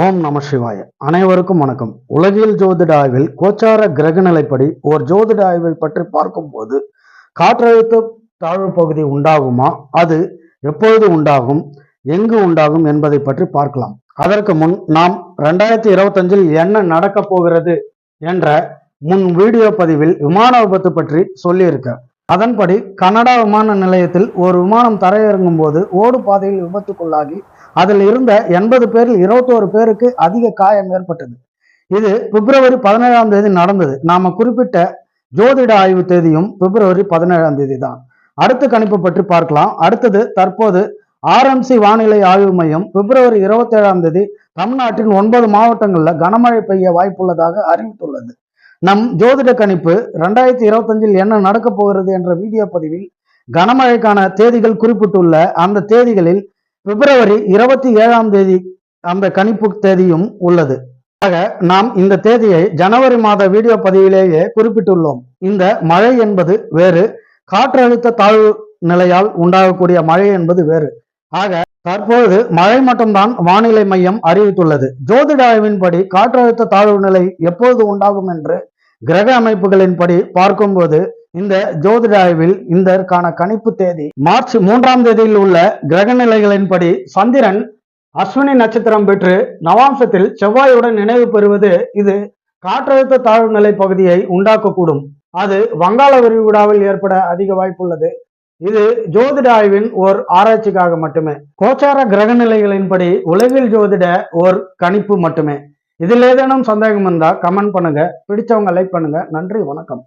ஓம் நம சிவாய. அனைவருக்கும் வணக்கம். உலகியல் ஜோதிட ஆய்வில் கோச்சார கிரக நிலைப்படி ஓர் ஜோதிட ஆய்வை பற்றி பார்க்கும்போது காற்றழுத்த தாழ்வு பகுதி உண்டாகுமா? அது எப்பொழுது உண்டாகும்? எங்கு உண்டாகும் என்பதை பற்றி பார்க்கலாம். அதற்கு முன் நாம் ரெண்டாயிரத்தி இருபத்தஞ்சில் என்ன நடக்கப் போகிறது என்ற முன் வீடியோ பதிவில் விமான விபத்து பற்றி சொல்லியிருக்க அதன்படி கனடா விமான நிலையத்தில் ஒரு விமானம் தரையிறங்கும் போது ஓடு பாதையில் விபத்துக்குள்ளாகி அதில் இருந்த எண்பது பேரில் இருபத்தோரு பேருக்கு அதிக காயம் ஏற்பட்டது. இது பிப்ரவரி பதினேழாம் தேதி நடந்தது. நாம குறிப்பிட்ட ஜோதிட ஆய்வு தேதியும் பிப்ரவரி பதினேழாம் தேதி தான் அடுத்த கணிப்பு பற்றி பார்க்கலாம். அடுத்தது தற்போது ஆர்எம்சி வானிலை ஆய்வு மையம் பிப்ரவரி இருபத்தேழாம் தேதி தமிழ்நாட்டின் ஒன்பது மாவட்டங்களில் கனமழை பெய்ய வாய்ப்புள்ளதாக அறிவித்துள்ளது. நம் ஜோதிட கணிப்பு ரெண்டாயிரத்தி இருபத்தஞ்சில் என்ன நடக்க போகிறது என்ற வீடியோ பதிவில் கனமழைக்கான தேதிகள் குறிப்பிட்டுள்ள அந்த தேதிகளில் பிப்ரவரி இருபத்தி ஏழாம் தேதி அந்த கணிப்பு தேதியும் உள்ளது. ஆக நாம் இந்த தேதியை ஜனவரி மாத வீடியோ பதிவிலேயே குறிப்பிட்டுள்ளோம். இந்த மழை என்பது வேறு காற்றழுத்த தாழ்வு நிலையால் உண்டாகக்கூடிய மழை என்பது வேறு. ஆக தற்போது மழை மட்டும்தான் வானிலை மையம் அறிவித்துள்ளது. ஜோதிட ஆய்வின்படி காற்றழுத்த தாழ்வு நிலை எப்பொழுது உண்டாகும் என்று கிரக அமைப்புகளின்படி பார்க்கும்போது இந்த ஜோதிட ஆய்வில் இதற்கான கணிப்பு தேதி மார்ச் மூன்றாம் தேதியில் உள்ள கிரக நிலைகளின்படி சந்திரன் அஸ்வினி நட்சத்திரம் பெற்று நவாம்சத்தில் செவ்வாயுடன் நினைவு பெறுவது இது காற்றழுத்த தாழ்வு நிலை பகுதியை உண்டாக்கக்கூடும். அது வங்காள விரிகுடாவில் ஏற்பட அதிக வாய்ப்புள்ளது. இது ஜோதிட ஆய்வின் ஓர் ஆராய்ச்சிக்காக மட்டுமே. கோச்சார கிரக நிலைகளின்படி உலகில் ஜோதிட ஓர் கணிப்பு மட்டுமே. இதில் ஏதேனும் சந்தேகம் இருந்தால் கமெண்ட் பண்ணுங்க. பிடிச்சவங்க லைக் பண்ணுங்க. நன்றி வணக்கம்.